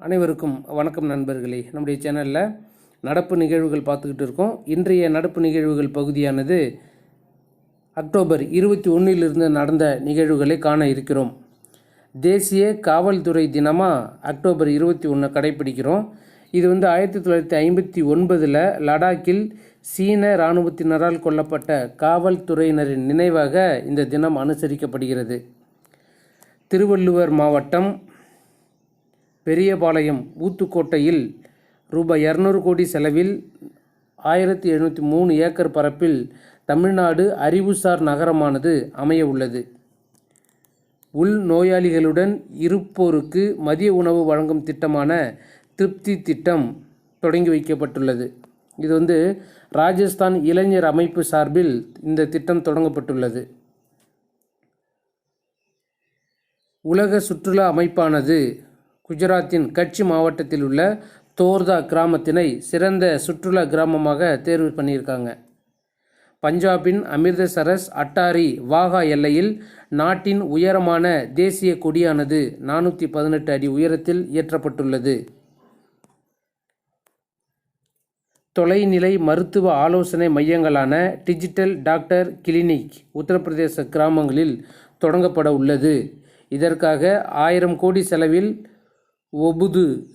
அனைவருக்கும் வணக்கம் நண்பர்களே. நம்முடைய சேனலில் நடப்பு நிகழ்வுகள் பார்த்துக்கிட்டு இருக்கோம். இன்றைய நடப்பு நிகழ்வுகள் பகுதியானது அக்டோபர் இருபத்தி ஒன்றிலிருந்து நடந்த நிகழ்வுகளை காண இருக்கிறோம். தேசிய காவல்துறை தினமாக அக்டோபர் இருபத்தி ஒன்று கடைப்பிடிக்கிறோம் இது வந்து ஆயிரத்தி தொள்ளாயிரத்தி ஐம்பத்தி ஒன்பதில் லடாக்கில் சீன இராணுவத்தினரால் கொல்லப்பட்ட காவல்துறையினரின் நினைவாக இந்த தினம் அனுசரிக்கப்படுகிறது. திருவள்ளுவர் மாவட்டம் பெரியபாளையம் ஊத்துக்கோட்டையில் ரூபாய் இரநூறு கோடி செலவில் ஆயிரத்தி எழுநூற்றி மூணு ஏக்கர் பரப்பில் தமிழ்நாடு அறிவுசார் நகரமானது அமைய உள்ளது. உள் நோயாளிகளுடன் இருப்போருக்கு மதிய உணவு வழங்கும் திட்டமான திருப்தி திட்டம் தொடங்கி வைக்கப்பட்டுள்ளது. இது வந்து ராஜஸ்தான் இளைஞர் அமைப்பு சார்பில் இந்த திட்டம் தொடங்கப்பட்டுள்ளது. உலக சுற்றுலா அமைப்பானது குஜராத்தின் கட்சி மாவட்டத்தில் உள்ள தோர்தா கிராமத்தினை சிறந்த சுற்றுலா கிராமமாக தேர்வு பண்ணியிருக்காங்க. பஞ்சாபின் அமிர்தசரஸ் அட்டாரி வாகா எல்லையில் நாட்டின் உயரமான தேசிய கொடியானது நானூற்றி பதினெட்டு அடி உயரத்தில் இயற்றப்பட்டுள்ளது. தொலைநிலை மருத்துவ ஆலோசனை மையங்களான டிஜிட்டல் டாக்டர் கிளினிக் உத்தரப்பிரதேச கிராமங்களில் தொடங்கப்பட உள்ளது. இதற்காக ஆயிரம் கோடி செலவில் ஒபுது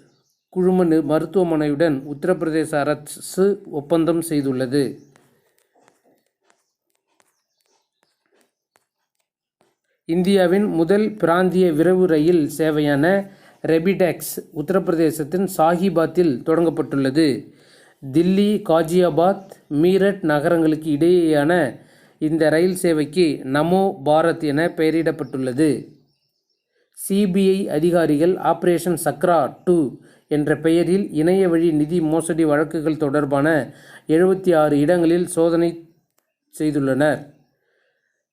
குழும மருத்துவமனையுடன் உத்தரப்பிரதேச அரசு ஒப்பந்தம் செய்துள்ளது. இந்தியாவின் முதல் பிராந்திய விரைவு ரயில் சேவையான ரெபிடெக்ஸ் உத்தரப்பிரதேசத்தின் சாஹிபாத்தில் தொடங்கப்பட்டுள்ளது. தில்லி காஜியாபாத் மீரட் நகரங்களுக்கு இடையேயான இந்த ரயில் சேவைக்கு நமோ பாரத் என பெயரிடப்பட்டுள்ளது. சிபிஐ அதிகாரிகள் ஆபரேஷன் சக்ரா டூ என்ற பெயரில் இணைய வழி நிதி மோசடி வழக்குகள் தொடர்பான எழுபத்தி ஆறு இடங்களில் சோதனை செய்துள்ளனர்.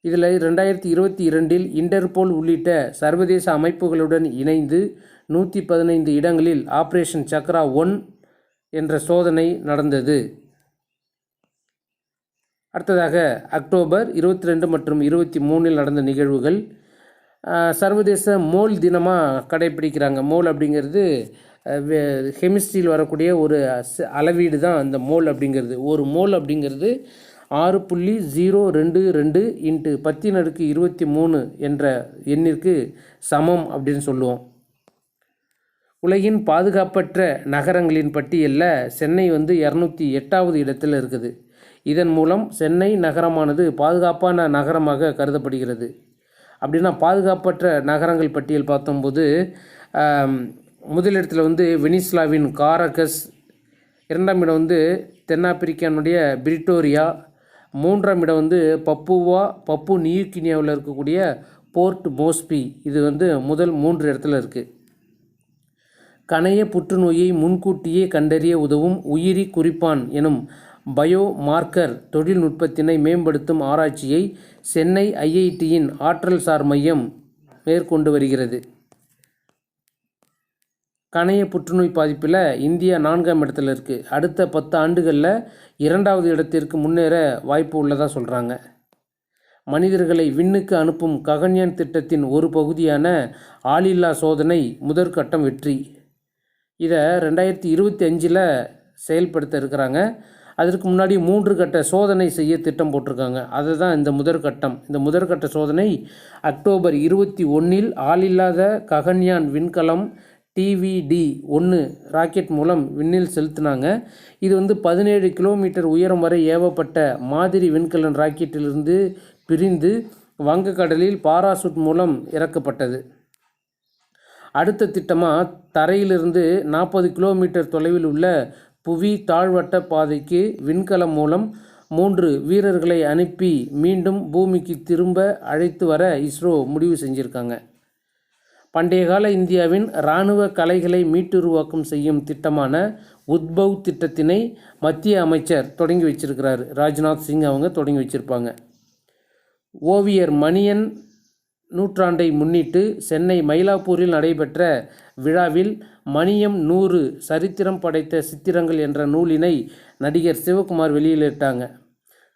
இதில் ரெண்டாயிரத்தி இருபத்தி இரண்டில் இன்டர்போல் உள்ளிட்ட சர்வதேச அமைப்புகளுடன் இணைந்து நூற்றி பதினைந்து இடங்களில் ஆபரேஷன் சக்ரா ஒன் என்ற சோதனை நடந்தது. அடுத்ததாக அக்டோபர் இருபத்தி ரெண்டு மற்றும் இருபத்தி மூணில் நடந்த நிகழ்வுகள் சர்வதேச மோல் தினமாக கடைப்பிடிக்கிறாங்க மோல் அப்படிங்கிறது கெமிஸ்ட்ரியில் வரக்கூடிய ஒரு அளவீடு தான் அந்த மோல் அப்படிங்கிறது. ஒரு மோல் அப்படிங்கிறது ஆறு புள்ளி ஜீரோ ரெண்டு ரெண்டு இன்ட்டு பத்தின் அடுக்கு இருபத்தி மூணு என்ற எண்ணிற்கு சமம் அப்படின்னு சொல்லுவோம். உலகின் பாதுகாப்பற்ற நகரங்களின் பட்டியலில் சென்னை வந்து இரநூத்தி எட்டாவது இடத்தில் இருக்குது. இதன் மூலம் சென்னை நகரமானது பாதுகாப்பான நகரமாக கருதப்படுகிறது. அப்படின்னா பாதுகாப்பற்ற நகரங்கள் பட்டியல் பார்த்தம்போது முதலிடத்தில் வந்து வெனிஸ்லாவின் காரகஸ் இரண்டாம் இடம் வந்து தென்னாப்பிரிக்கானுடைய பிரிட்டோரியா மூன்றாம் இடம் வந்து பப்புவா பப்பு நியூகினியாவில் இருக்கக்கூடிய போர்ட் மோஸ்பி. இது வந்து முதல் மூன்று இடத்துல இருக்குது கணைய புற்றுநோயை முன்கூட்டியே கண்டறிய உதவும் உயிரி குறிப்பான் எனும் பயோ மார்க்கர் தொழில்நுட்பத்தினை மேம்படுத்தும் ஆராய்ச்சியை சென்னை ஐஐடியின் ஆற்றல் சார் மையம் மேற்கொண்டு வருகிறது. கணைய புற்றுநோய் பாதிப்பில் இந்தியா நான்காம் இடத்துல இருக்குது அடுத்த பத்து ஆண்டுகளில் இரண்டாவது இடத்திற்கு முன்னேற வாய்ப்பு உள்ளதாக சொல்கிறாங்க மனிதர்களை விண்ணுக்கு அனுப்பும் ககன்யான் திட்டத்தின் ஒரு பகுதியான ஆளில்லா சோதனை முதற்கட்டம் வெற்றி. இதை ரெண்டாயிரத்தி இருபத்தி அஞ்சில் செயல்படுத்த இருக்கிறாங்க. அதற்கு முன்னாடி மூன்று கட்ட சோதனை செய்ய திட்டம் போட்டிருக்காங்க. அதுதான் இந்த முதற்கட்டம் இந்த முதற்கட்ட சோதனை அக்டோபர் இருபத்தி ஒன்றில் ஆளில்லாத ககன்யான் விண்கலம் டிவிடி ஒன்று ராக்கெட் மூலம் விண்ணில் செலுத்தினாங்க. இது வந்து பதினேழு கிலோமீட்டர் உயரம் வரை ஏவப்பட்ட மாதிரி விண்கலன் ராக்கெட்டிலிருந்து பிரிந்து வங்கக்கடலில் பாராசூட் மூலம் இறக்கப்பட்டது. அடுத்த திட்டமாக தரையிலிருந்து நாற்பது கிலோமீட்டர் தொலைவில் உள்ள புவி தாழ்வட்ட பாதைக்கு விண்கலம் மூலம் மூன்று வீரர்களை அனுப்பி மீண்டும் பூமிக்கு திரும்ப அழைத்து வர இஸ்ரோ முடிவு செஞ்சுருக்காங்க. பண்டைய கால இந்தியாவின் இராணுவ கலைகளை மீட்டுருவாக்கம் செய்யும் திட்டமான உத்பவ் திட்டத்தினை மத்திய அமைச்சர் தொடங்கி வச்சிருக்கிறாரு. ராஜ்நாத் சிங் அவங்க தொடங்கி வச்சிருப்பாங்க. ஓவியர் மணியன் நூற்றாண்டை முன்னிட்டு சென்னை மயிலாப்பூரில் நடைபெற்ற விழாவில் மணியம் நூறு சரித்திரம் படைத்த சித்திரங்கள் என்ற நூலினை நடிகர் சிவகுமார் வெளியிட்டாங்க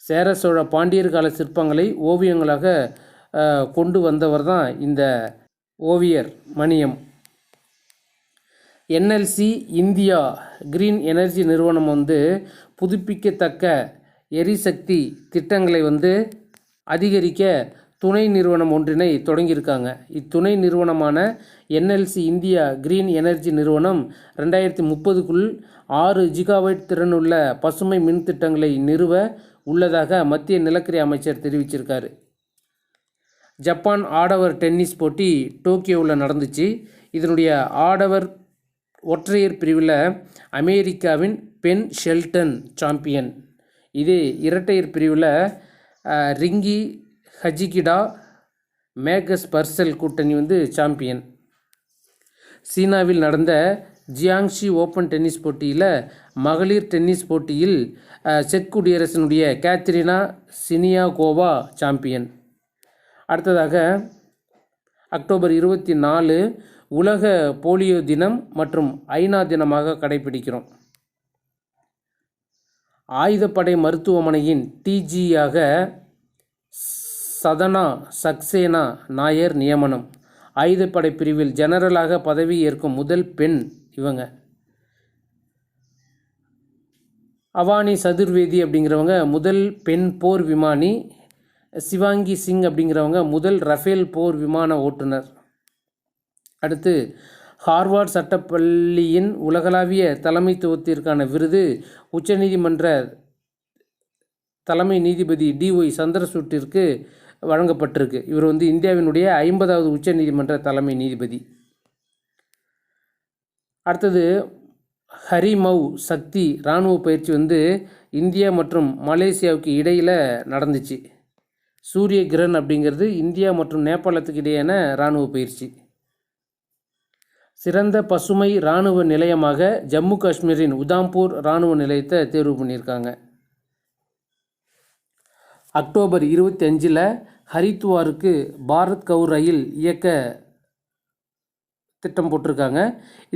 சேர சோழ பாண்டியர் கால சிற்பங்களை ஓவியங்களாக கொண்டு வந்தவர் தான் இந்த ஓவியர் Maniyam. NLC India green energy நிறுவனம் வந்து புதுப்பிக்கத்தக்க எரிசக்தி திட்டங்களை வந்து அதிகரிக்க துணை நிறுவனம் ஒன்றினை தொடங்கியிருக்காங்க. இத்துணை நிறுவனமான என்எல்சி இந்தியா கிரீன் எனர்ஜி நிறுவனம் ரெண்டாயிரத்தி முப்பதுக்குள் ஆறு ஜிகாவைட் திறனுள்ள பசுமை மின் திட்டங்களை நிறுவ உள்ளதாக மத்திய நிலக்கரி அமைச்சர் தெரிவிச்சிருக்காரு. ஜப்பான் ஆடவர் டென்னிஸ் போட்டி டோக்கியோவில் நடந்துச்சு. இதனுடைய ஆடவர் ஒற்றையர் பிரிவில் அமெரிக்காவின் பென் ஷெல்டன் சாம்பியன். இது இரட்டையர் பிரிவில் ரிங்கி ஹஜிகிடா மேகஸ் பர்சல் கூட்டணி வந்து சாம்பியன். சீனாவில் நடந்த ஜியாங்ஷி ஓப்பன் டென்னிஸ் போட்டியில் மகளிர் டென்னிஸ் போட்டியில் செக் குடியரசனுடைய கேத்ரினா சினியாகோவா சாம்பியன். அடுத்ததாக அக்டோபர் இருபத்தி நாலு உலக போலியோ தினம் மற்றும் ஐநா தினமாக கடைபிடிக்கிறோம். ஆயுதப்படை மருத்துவமனையின் டிஜியாக சதனா சக்சேனா நாயர் நியமனம். ஆயுதப்படை பிரிவில் ஜெனரலாக பதவி ஏற்கும் முதல் பெண் இவங்க. அவானி சதுர்வேதி அப்படிங்கிறவங்க முதல் பெண் போர் விமானி. சிவாங்கி சிங் அப்படிங்கிறவங்க முதல் ரஃபேல் போர் விமான ஓட்டுநர். அடுத்து ஹார்வார்ட் சட்டப்பள்ளியின் உலகளாவிய தலைமைத்துவத்திற்கான விருது உச்சநீதிமன்ற தலைமை நீதிபதி டிஒய் சந்திரசூட்டிற்கு வழங்கப்பட்டிருக்கு. இவர் வந்து இந்தியாவினுடைய ஐம்பதாவது உச்ச நீதிமன்ற தலைமை நீதிபதி. அடுத்தது ஹரிமவ் சக்தி இராணுவ பயிற்சி வந்து இந்தியா மற்றும் மலேசியாவுக்கு இடையில் நடந்துச்சு. சூரிய கிரண் அப்படிங்கிறது இந்தியா மற்றும் நேபாளத்துக்கு இடையேயான இராணுவ பயிற்சி. சிறந்த பசுமை இராணுவ நிலையமாக ஜம்மு காஷ்மீரின் உதாம்பூர் இராணுவ நிலையத்தை தேர்வு பண்ணியிருக்காங்க. அக்டோபர் இருபத்தி அஞ்சில் ஹரித்வாருக்கு பாரத் கவுர் ரயில் இயக்க திட்டம் போட்டிருக்காங்க.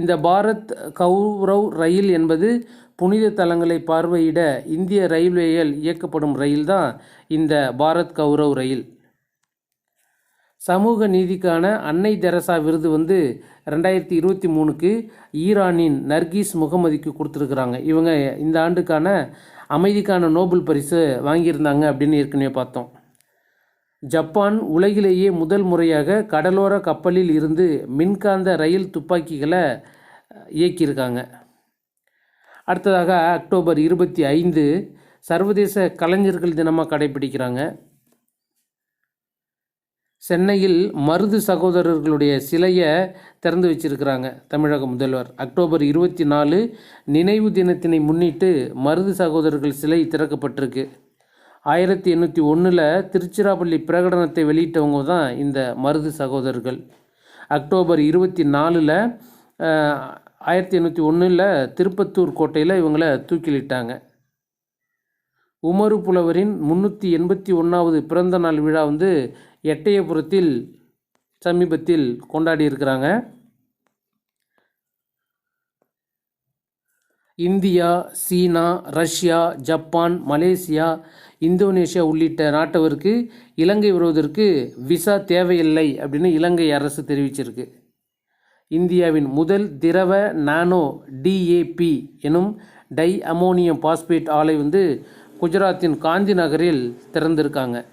இந்த பாரத் கௌரவ் ரயில் என்பது புனித தலங்களை பார்வையிட இந்திய ரயில்வேயில் இயக்கப்படும் ரயில் தான் இந்த பாரத் கௌரவ் ரயில். சமூக நீதிக்கான அன்னை தெரசா விருது வந்து ரெண்டாயிரத்தி இருபத்தி மூணுக்கு ஈரானின் நர்கீஸ் முகமதிக்கு கொடுத்துருக்குறாங்க. இவங்க இந்த ஆண்டுக்கான அமைதிக்கான நோபல் பரிசு வாங்கியிருந்தாங்க அப்படின்னு ஏற்கனவே பார்த்தோம். ஜப்பான் உலகிலேயே முதல் முறையாக கடலோர கப்பலில் இருந்து மின்காந்த ரயில் துப்பாக்கிகளை இயக்கியிருக்காங்க. அடுத்ததாக அக்டோபர் இருபத்தி ஐந்து சர்வதேச கலைஞர்கள் தினமாக கடைபிடிக்கிறாங்க. சென்னையில் மருது சகோதரர்களுடைய சிலையை திறந்து வச்சிருக்கிறாங்க தமிழக முதல்வர். அக்டோபர் இருபத்தி நாலு நினைவு தினத்தினை முன்னிட்டு மருது சகோதரர்கள் சிலை திறக்கப்பட்டிருக்கு. ஆயிரத்தி எண்ணூற்றி ஒன்றில் திருச்சிராப்பள்ளி பிரகடனத்தை வெளியிட்டவங்க தான் இந்த மருது சகோதரர்கள். அக்டோபர் இருபத்தி நாலில் ஆயிரத்தி எண்ணூற்றி ஒன்றில் திருப்பத்தூர் கோட்டையில் இவங்களை தூக்கிலிட்டாங்க. உமரு புலவரின் முந்நூற்றி எண்பத்தி ஒன்றாவது பிறந்த நாள் விழா வந்து எட்டயபுரத்தில் சமீபத்தில் கொண்டாடி இருக்கிறாங்க. இந்தியா சீனா ரஷ்யா ஜப்பான் மலேசியா இந்தோனேஷியா உள்ளிட்ட நாட்டவருக்கு இலங்கை வருவதற்கு விசா தேவையில்லை அப்படின்னு இலங்கை அரசு தெரிவிச்சிருக்கு. இந்தியாவின் முதல் திரவ நானோ டிஏபி எனும் டை அமோனியம் பாஸ்பேட் ஆலை வந்து குஜராத்தின் காந்தி நகரில் திறந்திருக்காங்க.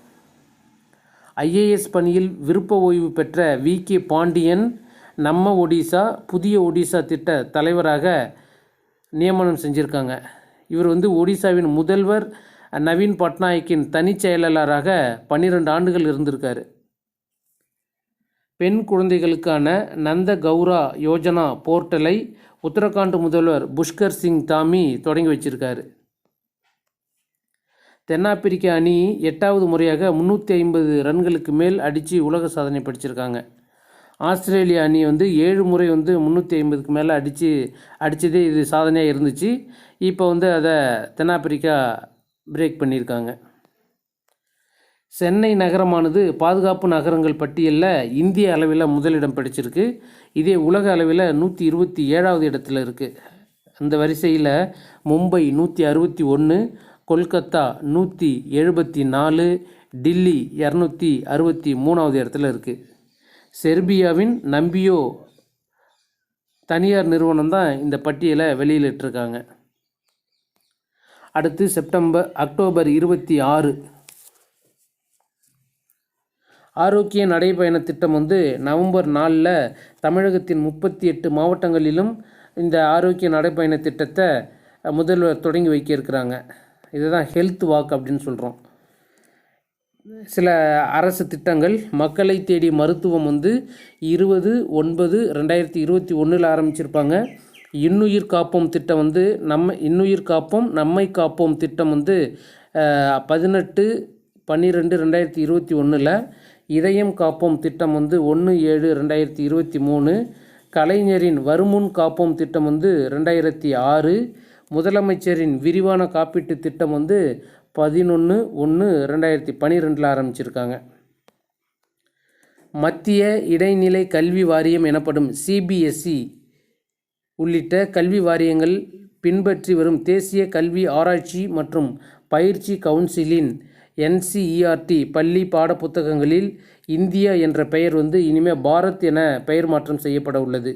ஐஏஎஸ் பணியில் விருப்ப ஓய்வு பெற்ற வி. கே. பாண்டியன் நம்ம ஒடிசா புதிய ஒடிசா திட்ட தலைவராக நியமனம் செஞ்சுருக்காங்க. இவர் வந்து ஒடிசாவின் முதல்வர் நவீன் பட்நாயக்கின் தனிச் செயலாளராக பன்னிரெண்டு ஆண்டுகள் இருந்திருக்காரு. பெண் குழந்தைகளுக்கான நந்த கௌரா யோஜனா போர்ட்டலை உத்தரகாண்ட் முதல்வர் புஷ்கர் சிங் தாமி தொடங்கி வச்சிருக்காரு. தென்னாப்பிரிக்க அணி எட்டாவது முறையாக முந்நூற்றி ஐம்பது ரன்களுக்கு மேல் அடித்து உலக சாதனை படிச்சிருக்காங்க. ஆஸ்திரேலியா அணி வந்து ஏழு முறை வந்து முந்நூற்றி ஐம்பதுக்கு மேலே அடித்து அடித்ததே இது சாதனையாக இருந்துச்சு. இப்போ வந்து அதை தென்னாப்பிரிக்கா பிரேக் பண்ணியிருக்காங்க சென்னை நகரமானது பாதுகாப்பு நகரங்கள் பட்டியலில் இந்திய அளவில் முதலிடம் பிடிச்சிருக்கு. இதே உலக அளவில் நூற்றி இருபத்தி ஏழாவது இடத்துல இருக்குது அந்த வரிசையில் மும்பை நூற்றி அறுபத்தி ஒன்று கொல்கத்தா நூற்றி எழுபத்தி நாலு டில்லி இரநூத்தி அறுபத்தி மூணாவது இடத்துல இருக்குது செர்பியாவின் நம்பியோ தனியார் நிறுவனம் தான் இந்த பட்டியலை வெளியிலிட்டிருக்காங்க அடுத்து செப்டம்பர் அக்டோபர் இருபத்தி ஆறு. ஆரோக்கிய நடைபயண திட்டம் வந்து நவம்பர் நாலில் தமிழகத்தின் முப்பத்தி எட்டு மாவட்டங்களிலும் இந்த ஆரோக்கிய நடைபயண திட்டத்தை முதல்வர் தொடங்கி வைக்க இருக்கிறாங்க. இதுதான் ஹெல்த் வாக் அப்படின்னு சொல்கிறோம் சில அரசு திட்டங்கள் மக்களை தேடி மருத்துவம் வந்து இருபது ஒன்பது ரெண்டாயிரத்தி இருபத்தி ஒன்றில் ஆரம்பிச்சிருப்பாங்க. இன்னுயிர் காப்போம் திட்டம் வந்து நம்ம இன்னுயிர் காப்போம் நம்மை காப்போம் திட்டம் வந்து பதினெட்டு பன்னிரெண்டு ரெண்டாயிரத்தி இருபத்தி ஒன்றில் இதயம் காப்போம் திட்டம் வந்து ஒன்று ஏழு ரெண்டாயிரத்தி இருபத்தி மூணு. கலைஞரின் வருமுன் காப்போம் திட்டம் வந்து ரெண்டாயிரத்தி ஆறு. முதலமைச்சரின் விரிவான காப்பீட்டு திட்டம் வந்து பதினொன்று ஒன்று ரெண்டாயிரத்தி பன்னிரெண்டில் ஆரம்பிச்சிருக்காங்க. மத்திய இடைநிலை கல்வி வாரியம் எனப்படும் சிபிஎஸ்இ உள்ளிட்ட கல்வி வாரியங்கள் பின்பற்றி வரும் தேசிய கல்வி ஆராய்ச்சி மற்றும் பயிற்சி கவுன்சிலின் என்சிஇஆர்டி பள்ளி பாடப்புத்தகங்களில் இந்தியா என்ற பெயர் வந்து இனிமேல் பாரத் என பெயர் மாற்றம் செய்யப்பட உள்ளது.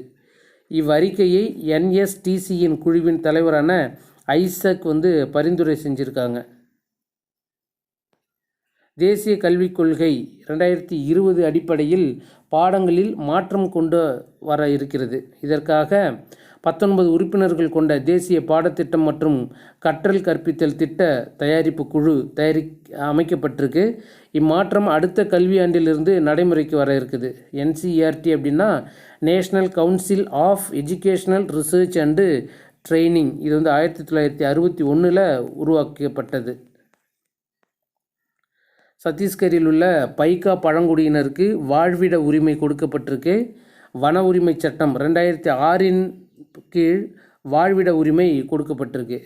இவ்வறிக்கையை என்எஸ்டிசியின் குழுவின் தலைவரான ஐசக் வந்து பரிந்துரை செஞ்சுருக்காங்க. தேசிய கல்விக் கொள்கை ரெண்டாயிரத்தி இருபது அடிப்படையில் பாடங்களில் மாற்றம் கொண்டு வர இருக்கிறது. இதற்காக பத்தொன்பது உறுப்பினர்கள் கொண்ட தேசிய பாடத்திட்டம் மற்றும் கற்றல் கற்பித்தல் திட்ட தயாரிப்பு குழு தயாரி அமைக்கப்பட்டிருக்கு. இம்மாற்றம் அடுத்த கல்வியாண்டிலிருந்து நடைமுறைக்கு வர இருக்குது. என்சிஇஆர்டி அப்படின்னா national council of educational research and training. இது வந்து ஆயிரத்தி தொள்ளாயிரத்தி அறுபத்தி ஒன்றில் உருவாக்கப்பட்டது. சத்தீஸ்கரில் உள்ள பைக்கா பழங்குடியினருக்கு வாழ்விட உரிமை கொடுக்கப்பட்டிருக்கு. வன உரிமை சட்டம் ரெண்டாயிரத்தி ஆறின் கீழ் வாழ்விட உரிமை கொடுக்கப்பட்டிருக்கு.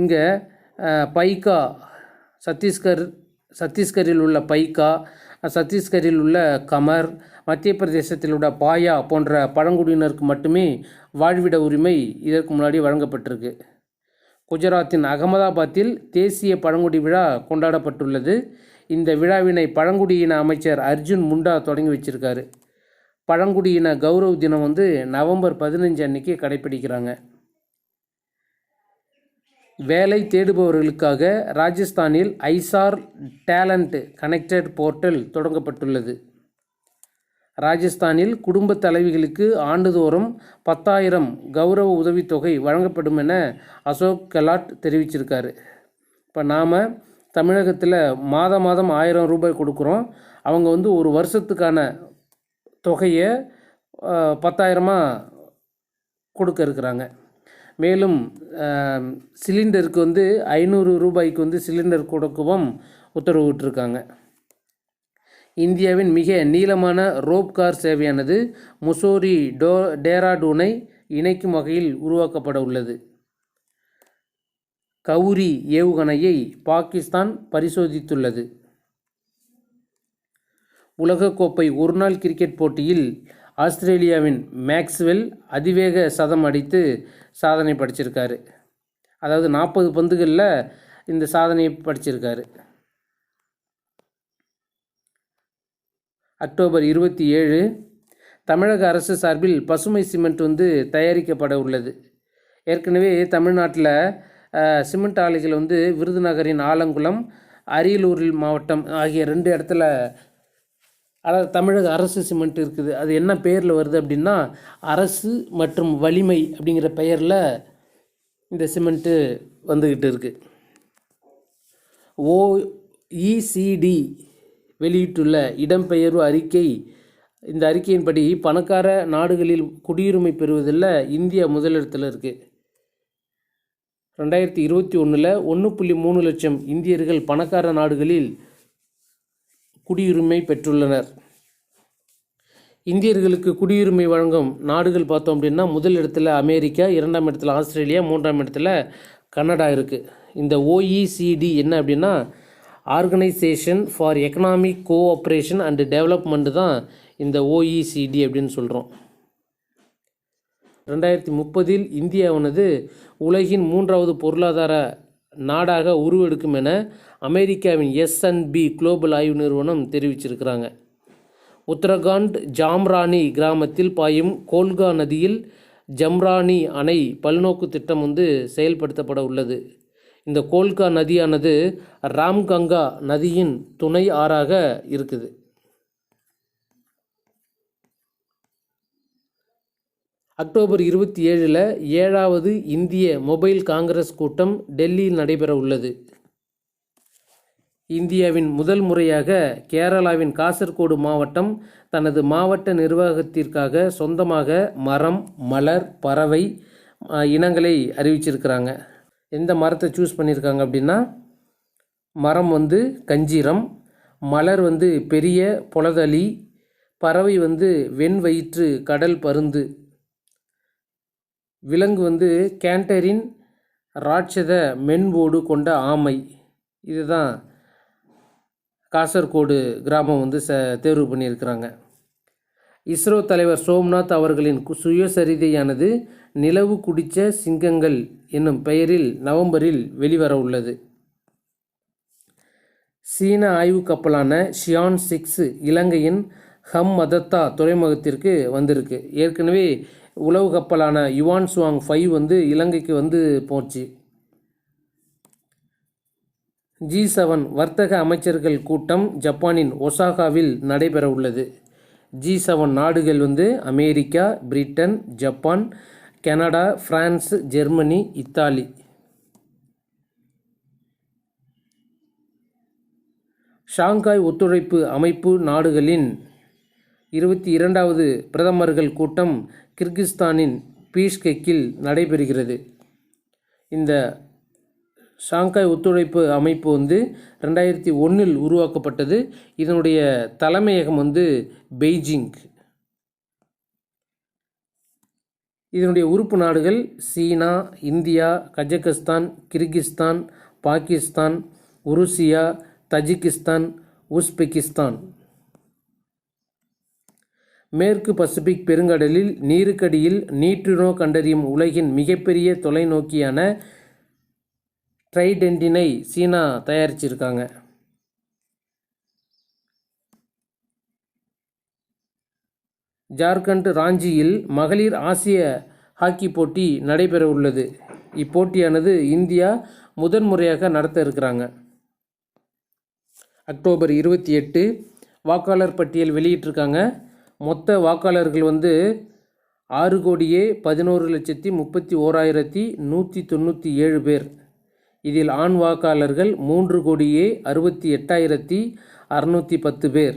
இங்கே பைக்கா சத்தீஸ்கர் சத்தீஸ்கரில் உள்ள பைக்கா சத்தீஸ்கரில் உள்ள கமர் மத்திய பிரதேசத்தில் உள்ள பாயா போன்ற பழங்குடியினருக்கு மட்டுமே வாழ்விட உரிமை இதற்கு முன்னாடி வழங்கப்பட்டிருக்கு. குஜராத்தின் அகமதாபாத்தில் தேசிய பழங்குடி விழா கொண்டாடப்பட்டுள்ளது. இந்த விழாவினை பழங்குடியின அமைச்சர் அர்ஜுன் முண்டா தொடங்கி வச்சிருக்காரு. பழங்குடியின கௌரவ தினம் வந்து நவம்பர் பதினஞ்சு அன்னைக்கு கடைப்பிடிக்கிறாங்க வேலை தேடுபவர்களுக்காக ராஜஸ்தானில் ஐசார் டேலண்ட் கனெக்டட் போர்ட்டல் தொடங்கப்பட்டுள்ளது. ராஜஸ்தானில் குடும்ப தலைவிகளுக்கு ஆண்டுதோறும் பத்தாயிரம் கௌரவ உதவித்தொகை வழங்கப்படும் என அசோக் கெலாட் தெரிவிச்சிருக்காரு. இப்போ நாம் தமிழகத்தில் மாதம் மாதம் ஆயிரம் ரூபாய் கொடுக்குறோம். அவங்க வந்து ஒரு வருஷத்துக்கான தொகையை பத்தாயிரமாக கொடுக்க இருக்கிறாங்க. மேலும் சிலிண்டருக்கு வந்து ஐநூறு ரூபாய்க்கு வந்து சிலிண்டர் கொடுக்கவும் உத்தரவிட்டிருக்காங்க. இந்தியாவின் மிக நீளமான ரோப் கார் சேவையானது முசோரி டோ டேராடூனை இணைக்கும் வகையில் உருவாக்கப்பட உள்ளது. கௌரி ஏவுகணையை பாகிஸ்தான் பரிசோதித்துள்ளது. உலகக்கோப்பை ஒருநாள் கிரிக்கெட் போட்டியில் ஆஸ்திரேலியாவின் மேக்ஸ்வெல் அதிவேக சதம் அடித்து சாதனை படைச்சிருக்காரு. அதாவது நாற்பது பந்துகளில் இந்த சாதனையை படிச்சிருக்காரு. அக்டோபர் இருபத்தி ஏழு தமிழக அரசு சார்பில் பசுமை சிமெண்ட் வந்து தயாரிக்கப்பட உள்ளது. ஏற்கனவே தமிழ்நாட்டில் சிமெண்ட் ஆலைகள் வந்து விருதுநகரின் ஆலங்குளம் அரியலூரில் மாவட்டம் ஆகிய ரெண்டு இடத்துல அதாவது தமிழக அரசு சிமெண்ட் இருக்குது. அது என்ன பெயரில் வருது அப்படின்னா அரசு மற்றும் வலிமை அப்படிங்கிற பெயரில் இந்த சிமெண்ட்டு வந்துக்கிட்டு இருக்குது ஓஇசிடி வெளியிட்டுள்ள இடம்பெயர்வு அறிக்கை இந்த அறிக்கையின்படி பணக்கார நாடுகளில் குடியுரிமை பெறுவதில் இந்தியா முதலிடத்தில் இருக்குது ரெண்டாயிரத்தி இருபத்தி ஒன்றில் ஒன்று புள்ளி மூணு லட்சம் இந்தியர்கள் பணக்கார நாடுகளில் குடியுரிமை பெற்றுள்ளனர். இந்தியர்களுக்கு குடியுரிமை வழங்கும் நாடுகள் பார்த்தோம் அப்படின்னா முதல் இடத்துல அமெரிக்கா இரண்டாம் இடத்துல ஆஸ்திரேலியா மூன்றாம் இடத்துல கனடா இருக்குது இந்த ஓஇசிடி என்ன அப்படின்னா organisation for economic cooperation and development தான் இந்த ஓஇசிடி அப்படின்னு சொல்கிறோம் ரெண்டாயிரத்தி முப்பதில் இந்தியாவானது உலகின் மூன்றாவது பொருளாதார நாடாக உருவெடுக்கும் என அமெரிக்காவின் எஸ்என்பி குளோபல் ஆய்வு நிறுவனம் தெரிவிச்சிருக்கிறாங்க. உத்தரகாண்ட் ஜாம்ரானி கிராமத்தில் பாயும் கோல்கா நதியில் ஜம்ரானி அணை பல்நோக்கு திட்டம் வந்து செயல்படுத்தப்பட உள்ளது. இந்த கோல்கா நதியானது ராம்கங்கா நதியின் துணை ஆறாக இருக்குது. அக்டோபர் இருபத்தி ஏழில் ஏழாவது இந்திய மொபைல் காங்கிரஸ் கூட்டம் டெல்லியில் நடைபெற உள்ளது. இந்தியாவின் முதல் முறையாக கேரளாவின் காசர்கோடு மாவட்டம் தனது மாவட்ட நிர்வாகத்திற்காக சொந்தமாக மரம் மலர் பறவை இனங்களை அறிவிச்சிருக்கிறாங்க. எந்த மரத்தை சூஸ் பண்ணியிருக்காங்க அப்படின்னா மரம் வந்து கஞ்சிரம் மலர் வந்து பெரிய புலதளி பறவை வந்து வெண் வயிற்று கடல் பருந்து விலங்கு வந்து கேண்டரின் ராட்சத மென்போடு கொண்ட ஆமை. இதுதான் காசர்கோடு கிராமம் வந்து ச தேர்வு பண்ணியிருக்கிறாங்க. இஸ்ரோ தலைவர் சோம்நாத் அவர்களின் கு- சுயசரிதையானது நிலவு குடிச்ச சிங்கங்கள் என்னும் பெயரில் நவம்பரில் வெளிவர உள்ளது. சீன ஆய்வு கப்பலான ஷியான் சிக்ஸ் இலங்கையின் ஹம் மதத்தா துறைமுகத்திற்கு வந்திருக்கு. ஏற்கனவே உளவு கப்பலான யுவான் சுவாங் ஃபைவ் வந்து இலங்கைக்கு வந்து போச்சு. ஜி செவன் வர்த்தக அமைச்சர்கள் கூட்டம் ஜப்பானின் ஒசாகாவில் நடைபெற உள்ளது ஜி செவன் நாடுகள் வந்து America Britain Japan Canada France Germany Italy. Shanghai ஒத்துழைப்பு அமைப்பு நாடுகளின் இருபத்தி இரண்டாவது பிரதமர்கள் கூட்டம் கிர்கிஸ்தானின் பீஷ்கெக்கில் நடைபெறுகிறது. இந்த ஷாங்காய் ஒத்துழைப்பு அமைப்பு வந்து ரெண்டாயிரத்தி ஒன்றில் உருவாக்கப்பட்டது. இதனுடைய தலைமையகம் வந்து பெய்ஜிங். இதனுடைய உறுப்பு நாடுகள் சீனா இந்தியா கஜகஸ்தான் கிர்கிஸ்தான் பாகிஸ்தான் உருசியா தஜிகிஸ்தான் உஸ்பெகிஸ்தான். மேற்கு பசிபிக் பெருங்கடலில் நீருக்கடியில் நீட்ரினோ கண்டறியும் உலகின் மிகப்பெரிய தொலைநோக்கியான ட்ரைடென்டினை சீனா தயாரிச்சிருக்காங்க. ஜார்க்கண்ட் ராஞ்சியில் மகளிர் ஆசிய ஹாக்கி போட்டி நடைபெற உள்ளது இப்போட்டியானது இந்தியா முதன்முறையாக நடத்த இருக்கிறாங்க. அக்டோபர் இருபத்தி எட்டு வாக்காளர் பட்டியல் வெளியிட்டிருக்காங்க. மொத்த வாக்காளர்கள் வந்து ஆறு கோடியே பதினோரு லட்சத்தி முப்பத்தி ஓராயிரத்தி நூற்றி தொண்ணூற்றி ஏழு பேர். இதில் ஆண் வாக்காளர்கள் மூன்று கோடியே அறுபத்தி எட்டாயிரத்தி அறுநூற்றி பத்து பேர்.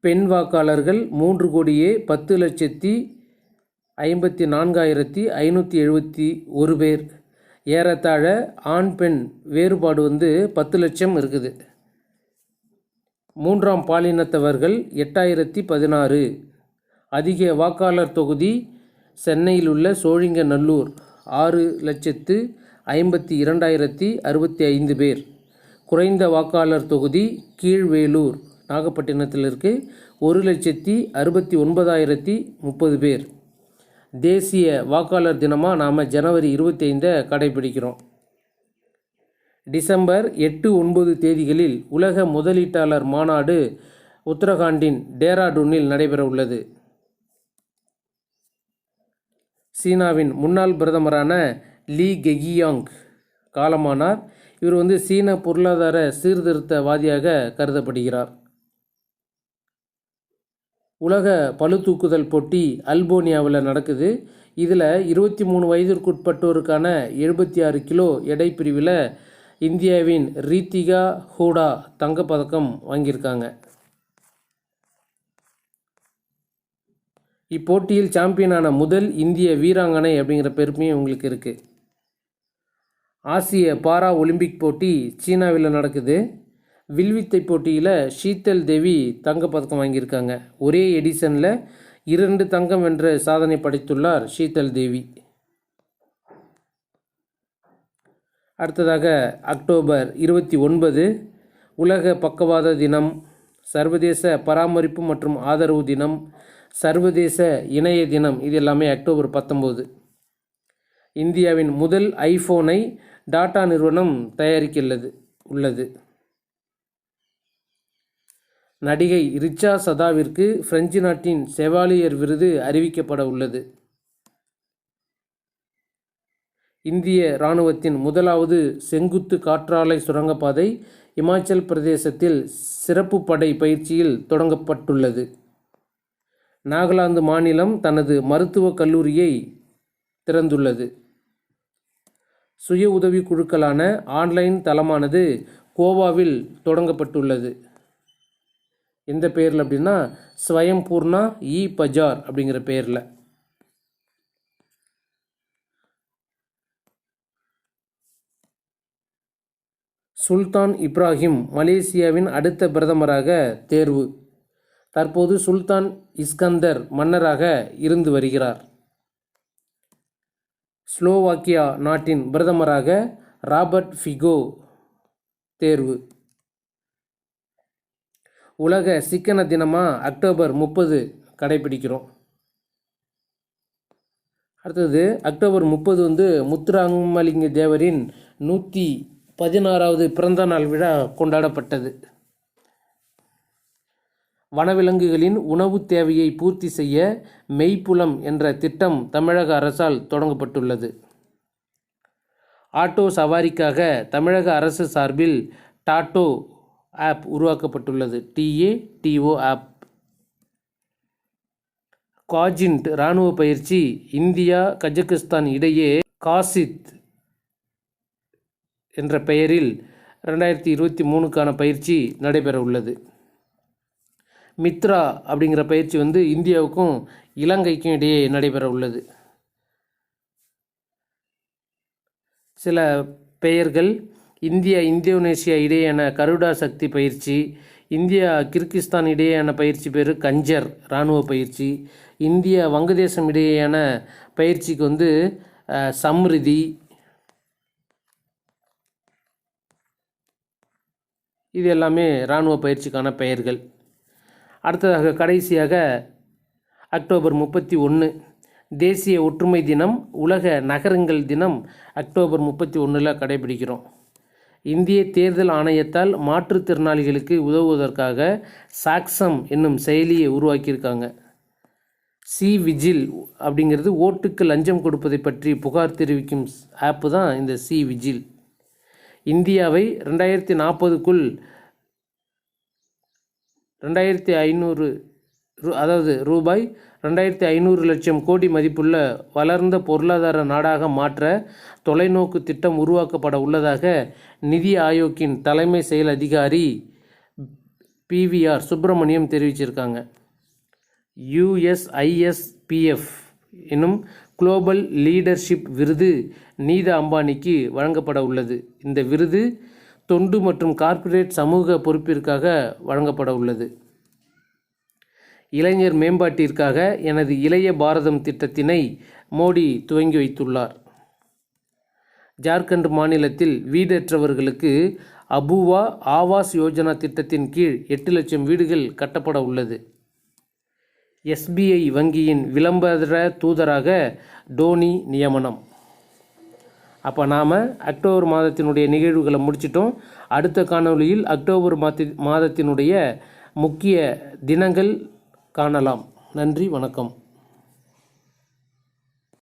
பெண் வாக்காளர்கள் மூன்று கோடியே பத்து லட்சத்தி ஐம்பத்தி நான்காயிரத்தி ஐநூற்றி எழுபத்தி ஒரு பேர். ஏறத்தாழ ஆண் பெண் வேறுபாடு வந்து பத்து லட்சம் இருக்குது. மூன்றாம் பாலினத்தவர்கள் எட்டாயிரத்தி பதினாறு. அதிக வாக்காளர் தொகுதி சென்னையில் உள்ள சோழிங்கநல்லூர் ஆறு லட்சத்து ஐம்பத்தி இரண்டாயிரத்தி அறுபத்தி ஐந்து பேர். குறைந்த வாக்காளர் தொகுதி கீழ்வேலூர் நாகப்பட்டினத்தில் இருக்கு ஒரு லட்சத்தி அறுபத்தி ஒன்பதாயிரத்தி முப்பது பேர். தேசிய வாக்காளர் தினமாக நாம் ஜனவரி இருபத்தைந்த கடைபிடிக்கிறோம். டிசம்பர் எட்டு ஒன்பது தேதிகளில் உலக முதலீட்டாளர் மாநாடு உத்தரகாண்டின் டேராடூனில் நடைபெற உள்ளது சீனாவின் முன்னாள் பிரதமரான லீ கெகியாங் காலமானார். இவர் வந்து சீன பொருளாதார சீர்திருத்தவாதியாக கருதப்படுகிறார். உலக பளுதூக்குதல் போட்டி அல்போனியாவில் நடக்குது. இதில் இருபத்தி மூணு வயதிற்குட்பட்டோருக்கான எழுபத்தி ஆறு கிலோ எடை பிரிவில் இந்தியாவின் ரீத்திகா ஹூடா தங்கப்பதக்கம் வாங்கியிருக்காங்க. இப்போட்டியில் சாம்பியனான முதல் இந்திய வீராங்கனை அப்படிங்கிற பெருமையும் உங்களுக்கு இருக்குது ஆசிய பாரா ஒலிம்பிக் போட்டி சீனாவில் நடக்குது. வில்வித்தை போட்டியில் ஷீத்தல் தேவி தங்கப்பதக்கம் வாங்கியிருக்காங்க. ஒரே எடிசனில் இரண்டு தங்கம் வென்ற சாதனை படைத்துள்ளார் ஷீத்தல் தேவி. அடுத்ததாக அக்டோபர் இருபத்தி ஒன்பது உலக பக்கவாத தினம் சர்வதேச பராமரிப்பு மற்றும் ஆதரவு தினம் சர்வதேச இணைய தினம் இது எல்லாமே அக்டோபர் பத்தொம்போது இந்தியாவின் முதல் ஐஃபோனை டாடா நிறுவனம் தயாரிக்கிறது உள்ளது. நடிகை ரிச்சா சதாவிற்கு பிரெஞ்சு நாட்டின் செவாலியர் விருது அறிவிக்கப்பட உள்ளது. இந்திய இராணுவத்தின் முதலாவது செங்குத்து காற்றாலை சுரங்கப்பாதை இமாச்சல் பிரதேசத்தில் சிறப்பு படை பயிற்சியில் தொடங்கப்பட்டுள்ளது. நாகாலாந்து மாநிலம் தனது மருத்துவக் கல்லூரியை திறந்துள்ளது. சுய உதவி குழுக்களான ஆன்லைன் தளமானது கோவாவில் தொடங்கப்பட்டுள்ளது. எந்த பெயரில் அப்படின்னா ஸ்வயம்பூர்ணா இ பஜார் அப்படிங்கிற பெயரில் சுல்தான் இப்ராஹிம் மலேசியாவின் அடுத்த பிரதமராக தேர்வு. தற்போது சுல்தான் இஸ்கந்தர் மன்னராக இருந்து வருகிறார். ஸ்லோவாக்கியா நாட்டின் பிரதமராக ராபர்ட் ஃபிகோ தேர்வு. உலக சிக்கன தினமாக அக்டோபர் முப்பது கடைபிடிக்கிறோம். அடுத்தது அக்டோபர் முப்பது வந்து முத்துராமலிங்க தேவரின் நூற்றி பதினாறாவது பிறந்த நாள் விழா கொண்டாடப்பட்டது. வனவிலங்குகளின் உணவுத் தேவையை பூர்த்தி செய்ய மெய்ப்புலம் என்ற திட்டம் தமிழக அரசால் தொடங்கப்பட்டுள்ளது. ஆட்டோ சவாரிக்காக தமிழக அரசு சார்பில் டாட்டோ ஆப் உருவாக்கப்பட்டுள்ளது. T A T O app. காஜின்ட் இராணுவ பயிற்சி இந்தியா கஜகஸ்தான் இடையே காசித் என்ற பெயரில் ரெண்டாயிரத்தி இருபத்தி மூணுக்கான பயிற்சி நடைபெற உள்ளது மித்ரா அப்படிங்கிற பயிற்சி வந்து இந்தியாவுக்கும் இலங்கைக்கும் இடையே நடைபெற உள்ளது சில பெயர்கள் இந்தியா இந்தோனேஷியா இடையேயான கருடா சக்தி பயிற்சி இந்தியா கிர்கிஸ்தான் இடையேயான பயிற்சி பேர் கஞ்சர் இராணுவ பயிற்சி இந்தியா வங்கதேசம் இடையேயான பயிற்சிக்கு வந்து சம்ரிதி இது எல்லாமே இராணுவ பயிற்சிக்கான பெயர்கள். அடுத்ததாக கடைசியாக அக்டோபர் முப்பத்தி ஒன்று தேசிய ஒற்றுமை தினம் உலக நகரங்கள் தினம் அக்டோபர் முப்பத்தி ஒன்றில் கடைபிடிக்கிறோம். இந்திய தேர்தல் ஆணையத்தால் மாற்றுத்திறனாளிகளுக்கு உதவுவதற்காக சாக்சம் என்னும் செயலியை உருவாக்கியிருக்காங்க. சி விஜில் அப்படிங்கிறது ஓட்டுக்கு லஞ்சம் கொடுப்பதை பற்றி புகார் தெரிவிக்கும் ஆப்பு தான் இந்த சி விஜில். இந்தியாவை ரெண்டாயிரத்தி நாற்பதுக்குள் ரெண்டாயிரத்தி ஐநூறு ரூ அதாவது ரூபாய் ரெண்டாயிரத்தி ஐநூறு லட்சம் கோடி மதிப்புள்ள வளர்ந்த பொருளாதார நாடாக மாற்ற தொலைநோக்கு திட்டம் உருவாக்கப்பட உள்ளதாக நிதி ஆயோக்கின் தலைமை செயல் அதிகாரி பிவிஆர் சுப்பிரமணியம் தெரிவிச்சிருக்காங்க. யுஎஸ்ஐஎஸ்பிஎஃப் எனும் குளோபல் லீடர்ஷிப் விருது நீதா அம்பானிக்கு வழங்கப்பட உள்ளது. இந்த விருது தொண்டு மற்றும் கார்ப்பரேட் சமூக பொறுப்பிற்காக வழங்கப்பட உள்ளது. இளைஞர் மேம்பாட்டிற்காக எனது இளைய பாரதம் திட்டத்தினை மோடி துவங்கி வைத்துள்ளார். ஜார்க்கண்ட் மாநிலத்தில் வீடற்றவர்களுக்கு அபுவா ஆவாஸ் யோஜனா திட்டத்தின் கீழ் எட்டு லட்சம் வீடுகள் கட்டப்பட உள்ளது. எஸ்பிஐ வங்கியின் விளம்பர தூதராக டோனி நியமனம். அப்போ நாம் அக்டோபர் மாதத்தினுடைய நிகழ்வுகளை முடிச்சிட்டோம். அடுத்த காணொளியில் அக்டோபர் மாத்தி மாதத்தினுடைய முக்கிய தினங்கள் காணலாம். நன்றி வணக்கம்.